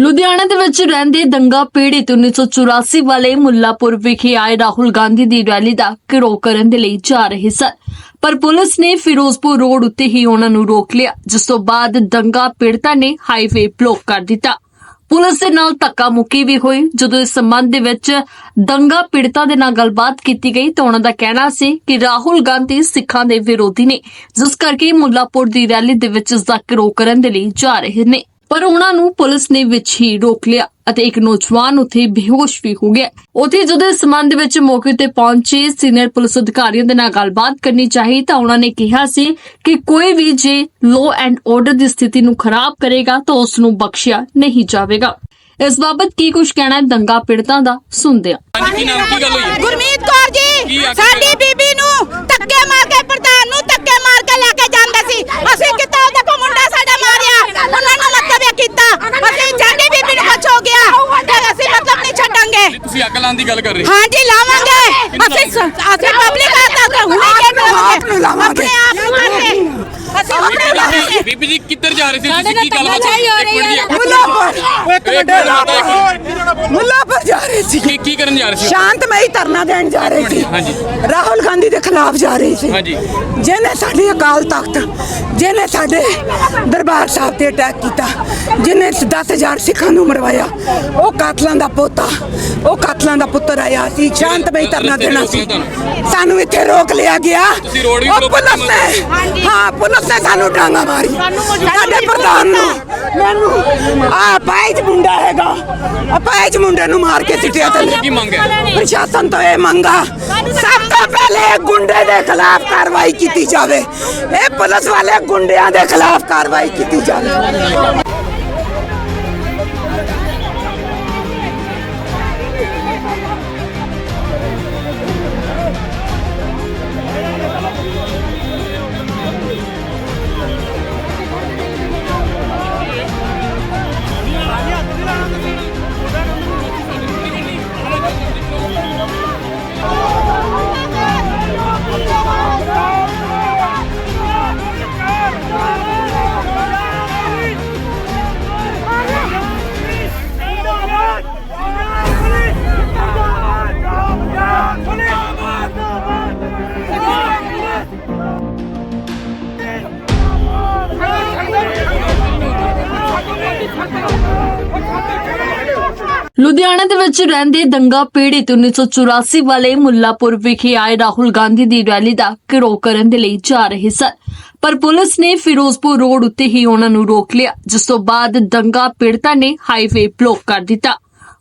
ਲੁਧਿਆਣਾ ਦੇ ਵਿੱਚ ਰਹਿੰਦੇ ਦੰਗਾ ਪੀੜਿਤ 1984 ਵਾਲੇ ਮੁੱਲਾਪੁਰ ਵਿਖੇ ਆਏ ਰਾਹੁਲ ਗਾਂਧੀ ਦੀ ਰੈਲੀ ਦਾ ਘਿਰੋ ਕਰਨ ਦੇ ਲਈ ਜਾ ਰਹੇ ਸਨ। ਪਰ ਪੁਲਿਸ ਨੇ ਫਿਰੋਜ਼ਪੁਰ ਰੋਡ ਉੱਤੇ ਹੀ ਉਹਨਾਂ ਨੂੰ ਰੋਕ ਲਿਆ, ਜਿਸ ਤੋਂ ਬਾਅਦ ਦੰਗਾ ਪੀੜਤਾਂ ਨੇ ਹਾਈਵੇ ਬਲੌਕ ਕਰ ਦਿੱਤਾ। ਪੁਲਿਸ ਦੇ ਨਾਲ ਧੱਕਾ ਮੁੱਕੀ ਵੀ ਹੋਈ। ਜਦੋਂ ਇਸ ਸੰਬੰਧ ਦੇ ਵਿੱਚ ਦੰਗਾ ਪੀੜਤਾਂ ਦੇ ਨਾਲ ਗੱਲਬਾਤ ਕੀਤੀ ਗਈ ਤਾਂ ਉਹਨਾਂ ਦਾ ਕਹਿਣਾ ਸੀ ਕਿ ਰਾਹੁਲ ਗਾਂਧੀ ਸਿੱਖਾਂ ਦੇ ਵਿਰੋਧੀ ਨੇ, ਜਿਸ ਕਰਕੇ ਮੁੱਲਾਪੁਰ ਦੀ ਰੈਲੀ ਦੇ ਵਿੱਚ ਇਸ ਦਾ ਕਰਨ ਦੇ ਲਈ ਜਾ ਰਹੇ ਨੇ। ਪਰ ਉਹਨਾਂ ਨੂੰ ਪੁਲਿਸ ਨੇ ਵਿੱਚ ਹੀ ਰੋਕ ਲਿਆ ਅਤੇ ਇੱਕ ਨੌਜਵਾਨ ਉੱਥੇ ਬੇਹੋਸ਼ ਵੀ ਹੋ ਗਿਆ ਉੱਥੇ ਜਦੋਂ ਇਸ ਸੰਬੰਧ ਵਿੱਚ ਮੌਕੇ ਤੇ ਪਹੁੰਚੇ ਸੀਨੀਅਰ ਪੁਲਿਸ ਅਧਿਕਾਰੀਆਂ ਦੇ ਨਾਲ ਗੱਲਬਾਤ ਕਰਨੀ ਚਾਹੀ ਤਾਂ ਉਹਨਾਂ ਨੇ ਕਿਹਾ ਸੀ ਕਿ ਕੋਈ ਵੀ ਜੇ ਲੋ ਐਂਡ ਆਰਡਰ ਦੀ ਸਥਿਤੀ ਨੂੰ ਖਰਾਬ ਕਰੇਗਾ ਤਾਂ ਉਸ ਨੂੰ ਬਖਸ਼ਿਆ ਨਹੀਂ ਜਾਵੇਗਾ ਇਸ ਬਾਬਤ ਕੀ ਕੁਝ ਕਹਿਣਾ ਹੈ ਦੰਗਾ ਪੀੜਤਾਂ ਦਾ ਸੁਣਦੇ ਹਾਂ ਹਾਂਜੀ ਕੀ ਨਾਮ ਕੀ ਗੱਲ ਹੋਈ ਹੈ? ਗੁਰਮੀਤ ਕੌਰ ਜੀ? ਸਾਡੀ ਬੀਬੀ ਨੂੰ ਧੱਕੇ ਮਾਰ ਕੇ ਪ੍ਰਧਾਨ ਨੂੰ ਧੱਕੇ ਮਾਰ ਕੇ ਲੈ ਕੇ ਜਾਂਦੇ ਸੀ ਅਸੀਂ ਕਿਤੇ ਦੇਖੋ ਮੁੰਡਾ ਸਾਡਾ ਮਾਰਿਆ ਉਹਨਾਂ ਨੂੰ ਮਤਲਬ ਇਹ ਕੀਤਾ ਅਸੀਂ ਸਾਡੀ ਬੀਬੀ ਨੂੰ ਕੁਛ ਹੋ ਗਿਆ ਤੇ ਅਸੀਂ ਮਤਲਬ ਨਹੀਂ ਛੱਡਾਂਗੇ ਤੁਸੀਂ ਅੱਗ ਲਾਉਣ ਦੀ ਗੱਲ ਕਰ ਰਹੇ ਹਾਂ। ਜੀ ਲਾਵਾਂਗੇ। ਅਸੀਂ ਅਸੀਂ ਪਬਲਿਕ ਆਤਾ ਤਾਂ ਹੁਣੇ ਕੇ ਲਾਵਾਂਗੇ। ਆਪਣੇ ਆਪ ਨੂੰ ਮਾਰੇ ਅਸੀਂ ਹੁਣੇ ਲਾਵਾਂਗੇ ਬੀਬੀ ਜੀ ਕਿੱਧਰ ਜਾ ਰਹੇ ਸੀ? ਤੁਸੀਂ ਕੀ ਗੱਲ ਬਾਤ ਧੱਕਾਸ਼ਾਹੀ ਹੋ ਰਹੀ ਇੱਕ ਮਿੰਟ ਜੀ ਮੁੱਲਾਪੁਰ। ਇੱਕ ਮਿੰਟ ਮੁੱਲਾਪੁਰ। ਜਾ ਰਹੇ ਸੀ। ਕੀ ਕੀ ਕਰਨ ਜਾ ਰਹੇ ਸੀ? ਸ਼ਾਂਤਮਈ ਧਰਨਾ ਦੇਣ ਜਾ ਰਹੇ ਸੀ। ਹਾਂਜੀ। ਰਾਹੁਲ ਗਾਂਧੀ ਦੇ ਖਿਲਾਫ ਜਾ ਰਹੇ ਸੀ। ਹਾਂਜੀ। ਜਿਹਨੇ ਸਾਡੀ ਅਕਾਲ ਤਖਤ ਜਿਹਨੇ ਸਾਡੇ ਦਰਬਾਰ ਸਾਹਿਬ ਤੇ ਅਟੈਕ ਕੀਤਾ ਜਿਹਨੇ 10000 ਸਿੱਖਾਂ ਨੂੰ ਮਰਵਾਇਆ ਉਹ ਕਾਤਲਾਂ ਦਾ ਪੋਤਾ ਉਹ ਕਾਤਲਾਂ ਦਾ ਪੁੱਤਰ ਆਇਆ ਸੀ। ਸ਼ਾਂਤਮਈ ਧਰਨਾ ਦੇਣਾ ਸੀ। ਸਾਨੂੰ ਇੱਥੇ ਰੋਕ ਲਿਆ ਗਿਆ। ਤੁਸੀਂ ਰੋਡ ਵੀ ਉਹ block ਪੁਲਿਸ ਕੀਤੀ ਨੇ? ਹਾਂ ਪੁਲਿਸ ਨੇ ਸਾਨੂੰ ਡਾਂਗਾ ਮਾਰੀ। ਸਾਡੇ ਪ੍ਰਧਾਨ ਨੂੰ। ਮੈਨੂੰ ਆ ਪਾਇਜ ਮੁੰਡਾ ਹੈਗਾ। ਆ ਪਾਇਜ ਮੁੰਡੇ ਨੂੰ ਮਾਰ ਕੇ ਸਿੱਟਿਆ ਥੱਲੇ। ਕੀ ਮੰਗ ਹੈ? ਪ੍ਰਸ਼ਾਸਨ ਤੋਂ ਇਹ ਮੰਗਾ ਸਭ ਤੋਂ ਪਹਿਲੇ ਗੁੰਡੇ ਦੇ ਖਿਲਾਫ ਕਾਰਵਾਈ ਕੀਤੀ ਜਾਵੇ। ਇਹ ਪੁਲਿਸ ਵਾਲੇ ਗੁੰਡਿਆਂ ਦੇ ਖਿਲਾਫ ਕਾਰਵਾਈ ਕੀਤੀ ਜਾਵੇ। ਲੁਧਿਆਣਾ ਦੇ ਵਿੱਚ ਰਹਿੰਦੇ ਦੰਗਾ ਪੀੜਿਤ 1984 ਵਾਲੇ ਮੁੱਲਾਪੁਰ ਵਿਖੇ ਆਏ ਰਾਹੁਲ ਗਾਂਧੀ ਦੀ ਰੈਲੀ ਦਾ ਘਿਰੋ ਕਰਨ ਦੇ ਲਈ ਜਾ ਰਹੇ ਸਨ। ਪਰ ਪੁਲਿਸ ਨੇ ਫਿਰੋਜ਼ਪੁਰ ਰੋਡ ਉੱਤੇ ਹੀ ਉਹਨਾਂ ਨੂੰ ਰੋਕ ਲਿਆ, ਜਿਸ ਤੋਂ ਬਾਅਦ ਦੰਗਾ ਪੀੜਤਾਂ ਨੇ ਹਾਈਵੇ ਬਲੌਕ ਕਰ ਦਿੱਤਾ।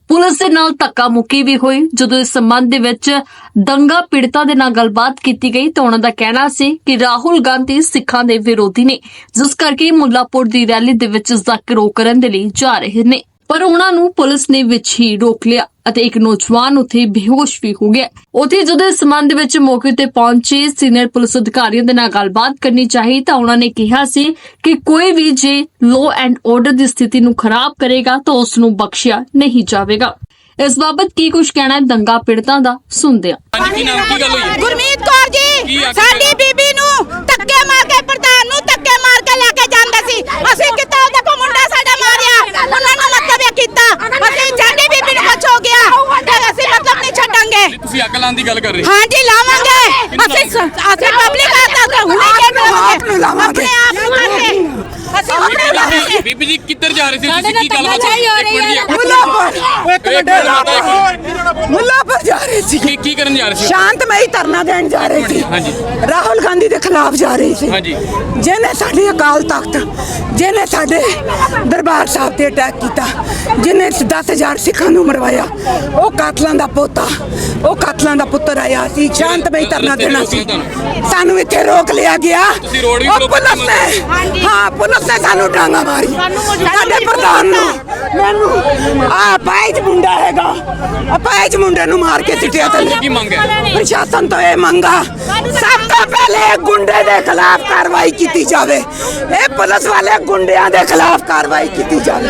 ਪੁਲਿਸ ਦੇ ਨਾਲ ਧੱਕਾ ਮੁੱਕੀ ਵੀ ਹੋਈ। ਜਦੋਂ ਇਸ ਸੰਬੰਧ ਦੇ ਵਿੱਚ ਦੰਗਾ ਪੀੜਤਾਂ ਦੇ ਨਾਲ ਗੱਲਬਾਤ ਕੀਤੀ ਗਈ ਤਾਂ ਉਹਨਾਂ ਦਾ ਕਹਿਣਾ ਸੀ ਕਿ ਰਾਹੁਲ ਗਾਂਧੀ ਸਿੱਖਾਂ ਦੇ ਵਿਰੋਧੀ ਨੇ, ਜਿਸ ਕਰਕੇ ਮੁੱਲਾਪੁਰ ਦੀ ਰੈਲੀ ਦੇ ਵਿੱਚ ਇਸ ਦਾ ਕਰਨ ਦੇ ਲਈ ਜਾ ਰਹੇ ਨੇ। ਪਰ ਉਹਨਾਂ ਨੂੰ ਪੁਲਿਸ ਨੇ ਵਿੱਚ ਹੀ ਰੋਕ ਲਿਆ ਅਤੇ ਇੱਕ ਨੌਜਵਾਨ ਉੱਥੇ ਬੇਹੋਸ਼ ਵੀ ਹੋ ਗਿਆ ਉੱਥੇ ਜਦੋਂ ਇਸ ਸੰਬੰਧ ਵਿੱਚ ਮੌਕੇ ਤੇ ਪਹੁੰਚੇ ਸੀਨੀਅਰ ਪੁਲਿਸ ਅਧਿਕਾਰੀਆਂ ਦੇ ਨਾਲ ਗੱਲਬਾਤ ਕਰਨੀ ਚਾਹੀ ਤਾਂ ਉਹਨਾਂ ਨੇ ਕਿਹਾ ਸੀ ਕਿ ਕੋਈ ਵੀ ਜੇ ਲੋ ਐਂਡ ਆਰਡਰ ਦੀ ਸਥਿਤੀ ਨੂੰ ਖਰਾਬ ਕਰੇਗਾ ਤਾਂ ਉਸ ਨੂੰ ਬਖਸ਼ਿਆ ਨਹੀਂ ਜਾਵੇਗਾ ਇਸ ਬਾਬਤ ਕੀ ਕੁਝ ਕਹਿਣਾ ਹੈ ਦੰਗਾ ਪੀੜਤਾਂ ਦਾ ਸੁਣਦੇ ਹਾਂ ਹਾਂਜੀ ਕੀ ਨਾਮ ਕੀ ਗੱਲ ਹੋਈ ਹੈ? ਗੁਰਮੀਤ ਕੌਰ ਜੀ? ਸਾਡੀ ਬੀਬੀ ਨੂੰ ਧੱਕੇ ਮਾਰ ਕੇ ਪ੍ਰਧਾਨ ਨੂੰ ਧੱਕੇ ਮਾਰ ਕੇ ਲੈ ਕੇ ਜਾਂਦੇ ਸੀ ਅਸੀਂ ਕਿਤੇ ਦੇਖੋ ਮੁੰਡਾ ਸਾਡਾ ਮਾਰਿਆ ਉਹਨਾਂ ਨੂੰ ਮਤਲਬ ਇਹ ਕੀਤਾ ਅਸੀਂ ਸਾਡੀ ਬੀਬੀ ਨੂੰ ਕੁਛ ਹੋ ਗਿਆ ਤੇ ਅਸੀਂ ਮਤਲਬ ਨਹੀਂ ਛੱਡਾਂਗੇ ਤੁਸੀਂ ਅੱਗ ਲਾਉਣ ਦੀ ਗੱਲ ਕਰ ਰਹੇ ਹਾਂ। ਜੀ ਲਾਵਾਂਗੇ। ਅਸੀਂ ਅਸੀਂ ਪਬਲਿਕ ਆਤਾ ਤਾਂ ਹੁਣੇ ਕੇ ਆਪ ਨੂੰ ਲਾਵਾਂਗੇ। ਆਪਣੇ ਆਪ ਨੂੰ ਮਾਰੇ ਅਸੀਂ ਹੁਣੇ ਲਾਵਾਂਗੇ ਬੀਬੀ ਜੀ ਕਿੱਧਰ ਜਾ ਰਹੇ ਸੀ? ਤੁਸੀਂ ਕੀ ਗੱਲ ਬਾਤ ਧੱਕਾਸ਼ਾਹੀ ਹੋ ਇੱਕ ਮਿੰਟ ਜੀ। ਮੁੱਲਾਪੁਰ। ਇੱਕ ਇੱਕ ਮਿੰਟ ਮੁੱਲਾਪੁਰ। ਜਾ ਰਹੇ ਸੀ। ਕੀ ਕੀ ਕਰਨ ਜਾ ਰਹੇ ਸੀ? ਸ਼ਾਂਤਮਈ ਧਰਨਾ ਦੇਣ ਜਾ ਰਹੇ ਸੀ। ਹਾਂਜੀ। ਰਾਹੁਲ ਗਾਂਧੀ ਦੇ ਖਿਲਾਫ ਜਾ ਰਹੇ ਸੀ। ਹਾਂਜੀ। ਜਿਹਨੇ ਸਾਡੀ ਅਕਾਲ ਤਖਤ ਜਿਹਨੇ ਸਾਡੇ ਦਰਬਾਰ ਸਾਹਿਬ ਤੇ ਅਟੈਕ ਕੀਤਾ ਜਿਹਨੇ 10000 ਸਿੱਖਾਂ ਨੂੰ ਮਰਵਾਇਆ ਉਹ ਕਾਤਲਾਂ ਦਾ ਪੋਤਾ ਉਹ ਕਾਤਲਾਂ ਦਾ ਪੁੱਤਰ ਆਇਆ ਸੀ। ਸ਼ਾਂਤਮਈ ਧਰਨਾ ਦੇਣਾ ਸੀ। ਸਾਨੂੰ ਇੱਥੇ ਰੋਕ ਲਿਆ ਗਿਆ। ਤੁਸੀਂ ਰੋਡ ਵੀ ਉਹ block ਪੁਲਿਸ ਨੇ ਹਾਂ ਪੁਲਿਸ ਨੇ ਸਾਨੂੰ ਡਾਂਗਾ ਮਾਰੀ। ਸਾਡੇ ਪ੍ਰਧਾਨ ਨੂੰ ਮੈਨੂੰ ਆ ਪਾਇਜ ਮੁੰਡਾ ਹੈਗਾ। ਆ ਪਾਇਜ ਮੁੰਡੇ ਨੂੰ ਮਾਰ ਕੇ ਸਿੱਟਿਆ ਥੱਲੇ। ਕੀ ਮੰਗ ਹੈ? ਪ੍ਰਸ਼ਾਸਨ ਤੋਂ ਇਹ ਮੰਗਾ ਸਭ ਤੋਂ ਪਹਿਲੇ ਇਹ ਗੁੰਡੇ ਦੇ ਖਿਲਾਫ ਕਾਰਵਾਈ ਕੀਤੀ ਜਾਵੇ। ਇਹ ਪੁਲਿਸ ਵਾਲੇ ਗੁੰਡਿਆਂ ਦੇ ਖਿਲਾਫ ਕਾਰਵਾਈ ਕੀਤੀ ਜਾਵੇ।